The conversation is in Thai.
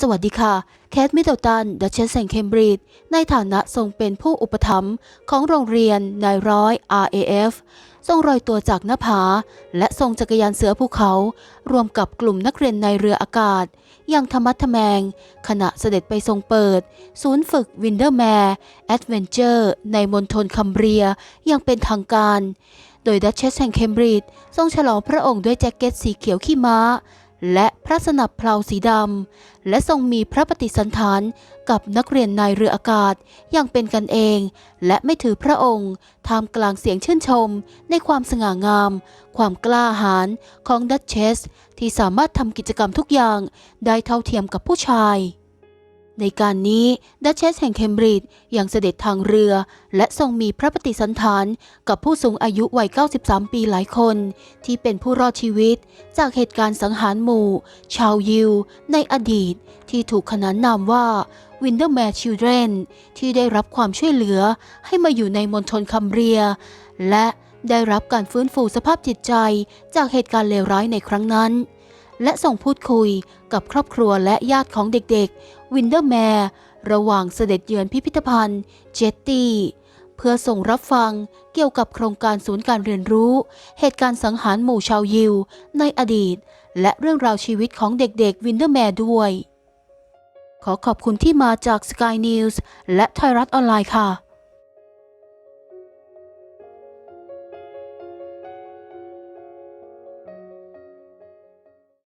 สวัสดีค่ะ แคทมิดเดิลตันดัชเชสแห่งเคมบริดจ์ในฐานะทรงเป็นผู้อุปถัมภ์ของโรงเรียนนายร้อย RAF ทรงรอยตัวจากหน้าผา และทรงจักรยานเสือภูเขา รวมกับกลุ่มนักเรียนในเรืออากาศ อย่างธรรมัดทแมง ขณะเสด็จไปทรงเปิด ศูนย์ฝึกวินเดอร์แมร์แอดเวนเจอร์ ในมณฑลคัมเบรียอย่างเป็นทางการ โดยดัชเชสแห่งเคมบริดจ์ทรงฉลองพระองค์ด้วยแจ็คเก็ตสีเขียวขี้ม้า และ ระสนับเพลาสีดำ และทรงมีพระปฏิสันถานกับนักเรียนนายเรืออากาศอย่างเป็นกันเอง และไม่ถือพระองค์ท่ามกลางเสียงชื่นชม ในความสง่างาม ความกล้าหาญของดัชเชส ที่สามารถทำกิจกรรมทุกอย่างได้เท่าเทียมกับผู้ชาย ในการนี้ดัชเชสแห่งเคมบริดจ์ยังเสด็จทางเรือ และทรงมีพระปฏิสันฐานกับผู้สูงอายุวัย 93 ปีหลายคน ที่เป็นผู้รอดชีวิต จากเหตุการณ์สังหารหมู่ ชาวยิว ในอดีตที่ถูกขนานนามว่า Windermere Children ที่ได้รับความช่วยเหลือให้มาอยู่ในมณฑลคัมเบรีย และได้รับการฟื้นฟูสภาพจิตใจจากเหตุการณ์เลวร้ายในครั้งนั้น และส่งพูดคุยกับครอบครัวและญาติของเด็กๆ วินเดอร์แมร์ระหว่างเสด็จเยือนพิพิธภัณฑ์เจตตี้เพื่อส่งรับฟังเกี่ยวกับโครงการศูนย์การเรียนรู้ เหตุการณ์สังหารหมู่ชาวยิว ในอดีต และเรื่องราวชีวิตของเด็กๆวินเดอร์แมร์ด้วย ขอขอบคุณที่มาจาก Sky News และไทยรัฐออนไลน์ค่ะ